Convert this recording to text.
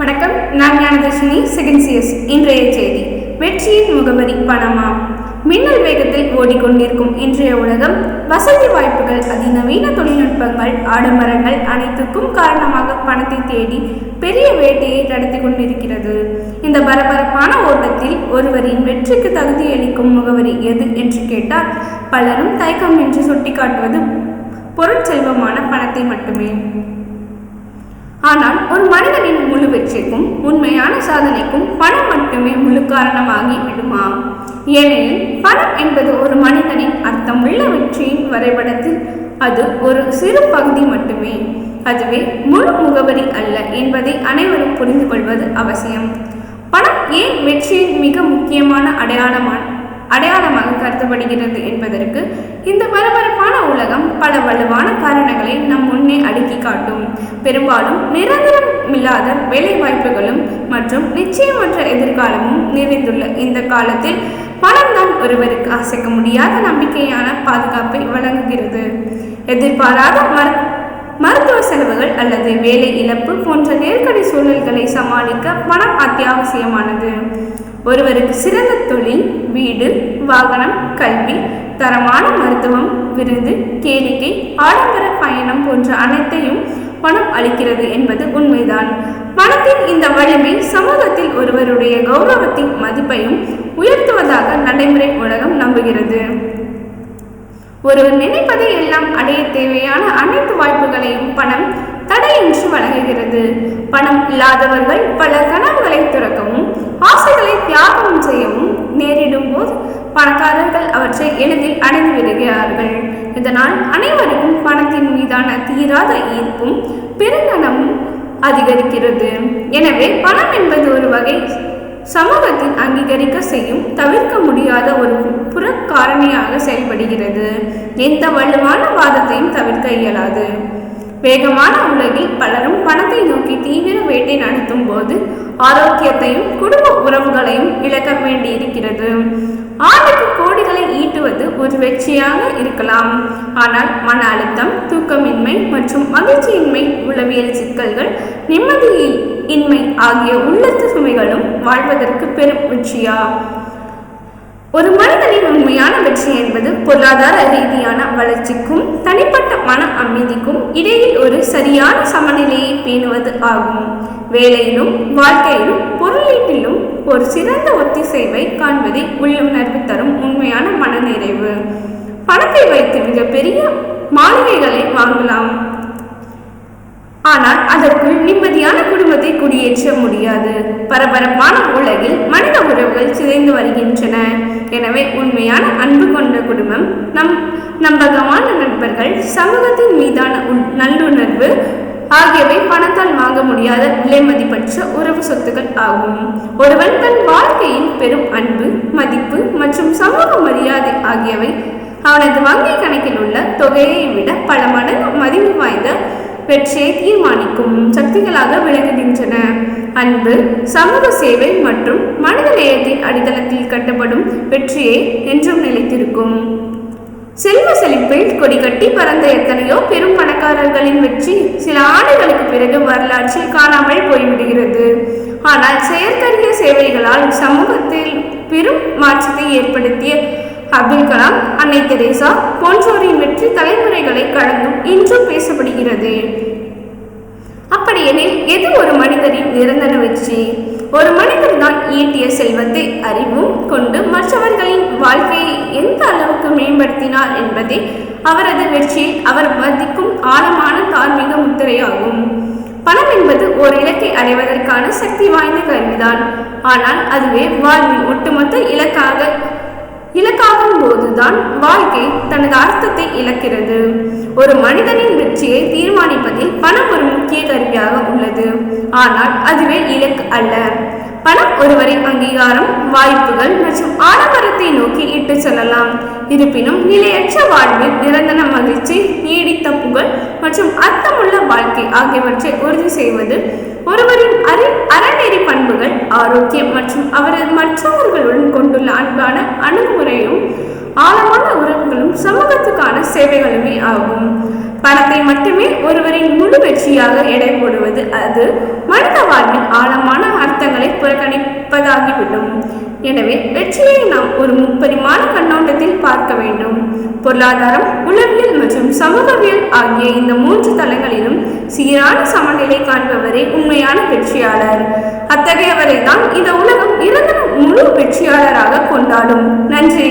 வணக்கம் நான் ஞானதர்ஷினி second CS இன்றைய செய்தி. வெற்றியின் முகவரி பணமா மின்னல் வேகத்தில் ஓடிக்கொண்டிருக்கும் இன்றைய உலகம் வசதி வாய்ப்புகள் அதிநவீன தொழில்நுட்பங்கள் ஆடம்பரங்கள் அனைத்துக்கும் காரணமாக பணத்தை தேடி பெரிய வேட்டையை நடத்தி கொண்டிருக்கிறது. இந்த பரபரப்பான ஓட்டத்தில் ஒருவரின் வெற்றிக்கு தகுதியளிக்கும் முகவரி எது என்று கேட்டால் பலரும் தயக்கம் என்று சுட்டிக்காட்டுவது பொருட்செல்வமான பணத்தை மட்டுமே. ஆனால் ஒரு மனிதனின் சாதனைக்கும் பணம் மட்டுமே முழு காரணமாகி விடுமா? ஏனெனில் பணம் என்பது ஒரு மனிதனின் அர்த்தமுள்ள வெற்றியின் வரைபடத்தில் அது ஒரு சிறு பகுதி மட்டுமே. அதுவே முழு முகவரி அல்ல என்பதை அனைவரும் புரிந்து கொள்வது அவசியம். பணம் ஏன் வெற்றியின் மிக முக்கியமான அடையாளமான அடையாளமாக கருதப்படுகிறது என்பதற்கு இந்த பரபரப்பான உலகம் பல வலுவான காரணங்களை நம் முன்னே அடுக்கி காட்டும். பெரும்பாலும் நிரந்தரம் இல்லாத வேலை வாய்ப்புகளும் மற்றும் நிச்சயமற்ற எதிர்காலமும் நிறைந்துள்ள இந்த காலத்தில் பணம்தான் ஒருவருக்கு அசைக்க முடியாத நம்பிக்கையான பாதுகாப்பை வழங்குகிறது. எதிர்பாராத மரு மருத்துவ செலவுகள் அல்லது வேலை இழப்பு போன்ற நெருக்கடி சூழல்களை சமாளிக்க பணம் அத்தியாவசியமானது. ஒருவருக்கு சிறந்த தொழில் வீடு வாகனம் கல்வி தரமான மருத்துவம் விருது கேளிக்கை ஆடம்பர பயணம் போன்ற அனைத்தையும் பணம் அளிக்கிறது என்பது உண்மைதான். பணத்தின் இந்த வலிமை சமூகத்தில் ஒருவருடைய கௌரவத்தின் மதிப்பையும் உயர்த்துவதாக நடைமுறை உலகம் நம்புகிறது. ஒருவர் நினைப்பதை எல்லாம் அடைய தேவையான அனைத்து வாய்ப்புகளையும் பணம் தடையின்றி வழங்குகிறது. பணம் இல்லாதவர்கள் பல கனவுகளை துறக்கவும் ஆசைகளை தியாகம் செய்யவும் நேரிடும் போது பணக்காரர்கள் அவற்றை எளிதில் அடைந்து விடுகிறார்கள். இதனால் அனைவருக்கும் பணத்தின் மீதான தீராத ஈர்ப்பும் பெருங்கனமும் அதிகரிக்கிறது. எனவே பணம் என்பது ஒரு வகை சமூகத்தில் அங்கீகரிக்க செய்யும் தவிர்க்க முடியாத ஒரு புற காரணியாக செயல்படுகிறது. எந்த வலுவான வாதத்தையும் தவிர்க்க இயலாது. வேகமான உலகில் பலரும் பணத்தை நோக்கி தீவிர வேட்டை நடத்தும் போது ஆரோக்கியத்தையும் குடும்ப உறவுகளையும் இழக்க வேண்டியிருக்கிறது. ஆண்டுக்கு கோடிகளை ஈட்டுவது ஒரு வெற்றியாக இருக்கலாம். ஆனால் மன அழுத்தம் தூக்கமின்மை மற்றும் மகிழ்ச்சியின்மை உளவியல் சிக்கல்கள் நிம்மதி இன்மை ஆகிய உள்ளத்து சுமைகளும் வாழ்வதற்கு பெரும் வெற்றியா? ஒரு மனிதனின் உண்மையான வெற்றி என்பது பொருளாதார ரீதியான வளர்ச்சிக்கும் தனிப்பட்ட மன ஒரு சரியான சமநிலையை பேணுவது ஆகும். வேலையிலும் வாழ்க்கையிலும் பொருளீட்டிலும் ஒரு சிறந்த ஒத்திசைவை காண்பதே உள்ளுணர்வு தரும் உண்மையான மனநிறைவு. பணத்தை வைத்து மிகப்பெரிய மாளிகைகளை வாங்கலாம். ஆனால் நிம்மதியான குடும்பத்தை குடியேற்ற முடியாது. பரபரப்பான உலகில் மனித உறவுகள் சிதைந்து வருகின்றன. எனவே உண்மையான அன்பு கொண்ட குடும்பம் நம் நம்பகமான நண்பர்கள் சமூகத்தின் மீதான நல்லுணர்வு ஆகியவை பணத்தால் வாங்க முடியாத விலை மதிப்பற்ற உறவு சொத்துக்கள் ஆகும். ஒருவன் தன் வாழ்க்கையில் பெரும் அன்பு மதிப்பு மற்றும் சமூக மரியாதை ஆகியவை அவனது வங்கி கணக்கில் உள்ள தொகையை விட பல மடங்கு மதிப்பு வாய்ந்த வெற்றியை தீர்மானிக்கும் சக்திகளாக விளங்குகின்றன. அன்பு சமூக சேவை மற்றும் மனித நேயத்தின் அடித்தளத்தில் கட்டப்படும் வெற்றியை என்றும் நிலைத்திருக்கும். செல்வ செழிப்பில் கொடி கட்டி பறந்த எத்தனையோ பெரும் பணக்காரர்களின் வெற்றி சில ஆண்டுகளுக்கு பிறகு வரலாற்றில் காணாமல் போய்விடுகிறது. ஆனால் செயற்கரிய சேவைகளால் சமூகத்தில் பெரும் மாற்றத்தை ஏற்படுத்திய அப்துல் கலாம் அன்னை தெரேசா போன்றோரின் வெற்றி தலைமுறைகளை கடந்தும் இன்றும் பேசப்படுகிறது. அப்படியெனில் எது ஒரு மனிதரின் நிரந்தர வெற்றி? ஒரு மனிதன் தான் ஈட்டிய செல்வத்தை அறிவும் கொண்டு மற்றவர்களின் வாழ்க்கையை எந்த அளவுக்கு மேம்படுத்தினார் என்பதே அவரது வெற்றியில் அவர் மதிக்கும் ஆழமான தார்மீக முத்திரையாகும். பணம் என்பது ஒரு இலக்கை அடைவதற்கான சக்தி வாய்ந்த கருவிதான். ஆனால் அதுவே வாழ்வின் ஒட்டுமொத்த இலக்காக இலக்காகும் போதுதான் வாழ்க்கை தனது அர்த்தத்தை இழக்கிறது. ஒரு மனிதனின் வெற்றியை தீர்மானிப்பதில் பணம் ஒரு முக்கிய கருவியாக உள்ளது. ஆனால் அதுவே இலக்கு அல்ல. பணம் ஒருவரை அங்கீகாரம் வாய்ப்புகள் மற்றும் ஆடம்பரத்தை நோக்கி இட்டு செல்லலாம். இருப்பினும் நிலையற்ற வாழ்வில் நிரந்தர மகிழ்ச்சி நீடித்த புகழ் மற்றும் அர்த்தமுள்ள வாழ்க்கை ஆகியவற்றை உறுதி செய்வது ஒருவரின் அறி அறநெறி பண்புகள் ஆரோக்கியம் மற்றும் அவரது மற்றவர்களுடன் கொண்டுள்ள அன்பான அணுகுமுறையும் ஆழமான உறவுகளும் சமூகத்துக்கான சேவைகளுமே ஆகும். பணத்தை மட்டுமே ஒருவரின் முழு வெற்றியாக எடை போடுவது அது மனித வாழ்வின் ஆழமான அர்த்தங்களை புறக்கணிப்பதாகிவிடும். எனவே வெற்றியை நாம் ஒரு முப்பரிமாண கண்ணோட்டத்தில் பார்க்க வேண்டும். பொருளாதாரம் உளவியல் மற்றும் சமூகவியல் ஆகிய இந்த மூன்று தளங்களிலும் சீரான சமநிலை காண்பவரே உண்மையான வெற்றியாளர். அத்தகையவரை தான் இந்த உலகம் நிரந்தர முழு வெற்றியாளராக கொண்டாடும். நன்றி.